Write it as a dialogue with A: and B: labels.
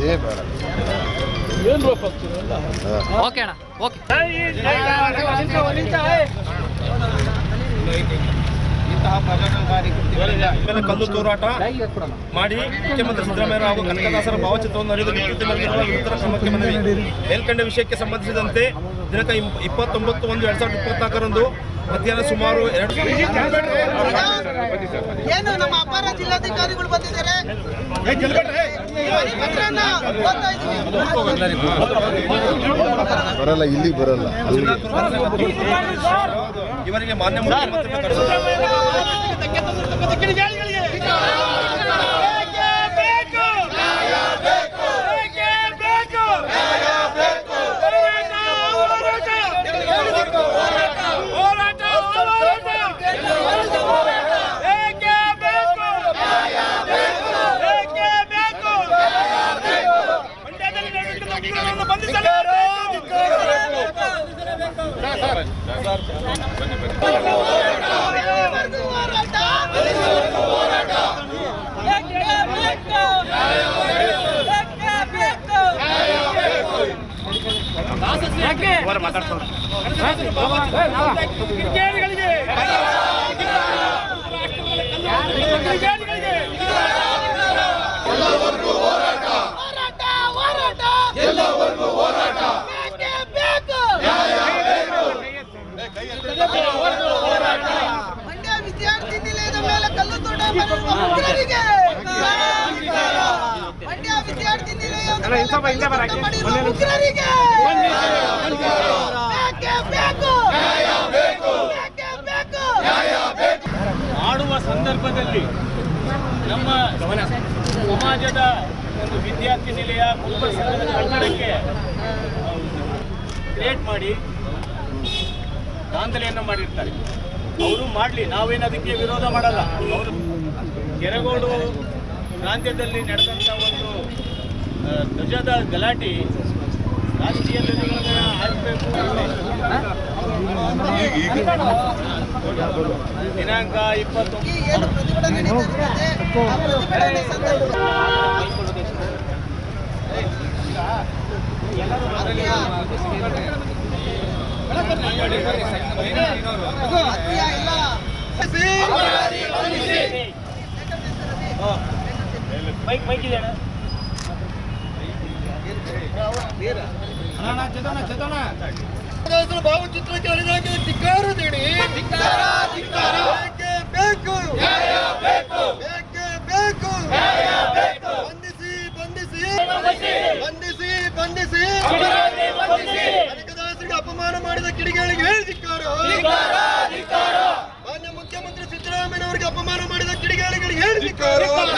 A: ಏ ಬೇಡ.
B: ಓಕೆ ಅಣ್ಣ ಓಕೆ
C: ಇಂತಹ ಪ್ರಜಾಕಂಕಾರಿ ಕೃತ್ಯಗಳಿಂದ ಕಲ್ಲು ತೂರಾಟ ಮಾಡಿ ಮುಖ್ಯಮಂತ್ರಿ ಸಿದ್ದರಾಮಯ್ಯ ಹಾಗೂ ಕನಕದಾಸರ ಭಾವಚಿತ್ರವನ್ನು ಅರಿದು ವಿರುದ್ಧ ಕ್ರಮಕ್ಕೆ ಮನವಿ ಮೇಲ್ಕಂಡ ವಿಷಯಕ್ಕೆ ಸಂಬಂಧಿಸಿದಂತೆ ದಿನಾಂಕ ಇಪ್- ಇಪ್ಪತ್ತೊಂಬತ್ತು ಒಂದು ಎರಡ್ ಸಾವಿರದ ಇಪ್ಪತ್ನಾಲ್ಕರಂದು ಮಧ್ಯಾಹ್ನ ಸುಮಾರು ಎರಡು
D: ಏನು ನಮ್ಮ ಅಪಾರ ಜಿಲ್ಲಾಧಿಕಾರಿಗಳು ಬಂದಿದ್ದಾರೆ.
A: ಬರಲ್ಲ ಇಲ್ಲಿ ಬರಲ್ಲ
C: ಇವರಿಗೆ ಮಾನ್ಯ ಮುಖ್ಯಮಂತ್ರಿ
D: ಎಲ್ಲಿವರೆಗೂ ಹೋರಾಟ? ಬೇಕೇ ಬೇಕು. ಬೇಕೇ ಬೇಕು. ಹೋರಾಟ ಹೋರಾಟ ಎಲ್ಲವರೆಗೂ ಹೋರಾಟ ಬೇಕೇ ಬೇಕು ಮಂಡ್ಯ ವಿದ್ಯಾರ್ಥಿ ನಿಲಯದ ಮೇಲೆ ಕಲ್ಲು ತೋಟ ಮಾಡಿರುವ ಉಗ್ರರಿಗೆ ಮಂಡ್ಯ ವಿದ್ಯಾರ್ಥಿ ನಿಲಯದ ಮೇಲೆ ಕಲ್ಲು ತೋಟ ಮಾಡಿರುವ ಉಗ್ರರಿಗೆ ಬೇಕೇ ಬೇಕು ಬೇಕೇ ಬೇಕು
E: ಮಾಡುವ ಸಂದರ್ಭದಲ್ಲಿ ನಮ್ಮ ಸಮಾಜದ ಒಂದು ವಿದ್ಯಾರ್ಥಿ ನಿಲಯ ಕನ್ನಡಕ್ಕೆ ಕ್ರಿಯೇಟ್ ಮಾಡಿ ದಾಂಧಲೆಯನ್ನು ಮಾಡಿರ್ತಾರೆ. ಅವರು ಮಾಡಲಿ ನಾವೇನು ಅದಕ್ಕೆ ವಿರೋಧ ಮಾಡಲ್ಲ. ಅವರು ಕೆರಗೋಡು ಪ್ರಾಂತ್ಯದಲ್ಲಿ ನಡೆದಂಥ ಒಂದು ಧ್ವಜದ ಗಲಾಟೆ ರಾಷ್ಟ್ರೀಯ ಧ್ವಜಗಳನ್ನ ದಿನಾಂಕ ಇಪ್ಪತ್ತೊಂಬತ್ತು ಮೈಕ್ ಮೈಕ್ ಪ್ರತಿಭಟನೆ
D: ಭಾವಚಿತ್ರಕ್ಕೆ ಅಳಿದಾಗೆ ಧಿಕ್ಕಾರ ದೇಣಿ ಬೇಕೇ ಬೇಕು. ಬೇಕೇ ಬೇಕು. ಬಂಧಿಸಿ ಬಂದಿಸಿ ಬಂಧಿಸಿ. ಬಂಧಿಸಿ ಅನೇಕದಾಸರಿಗೆ ಅಪಮಾನ ಮಾಡಿದ ಕಿಡಿಗಳಿಗೆ ಹೇಳಿ ಧಿಕ್ಕಾರ. ಮಾನ್ಯ ಮುಖ್ಯಮಂತ್ರಿ ಸಿದ್ದರಾಮಯ್ಯ ಅವರಿಗೆ ಅಪಮಾನ ಮಾಡಿದ ಕಿಡಿಗಾಳಿಗಳಿಗೆ ಹೇಳಿ ಧಿಕ್ಕಾರ.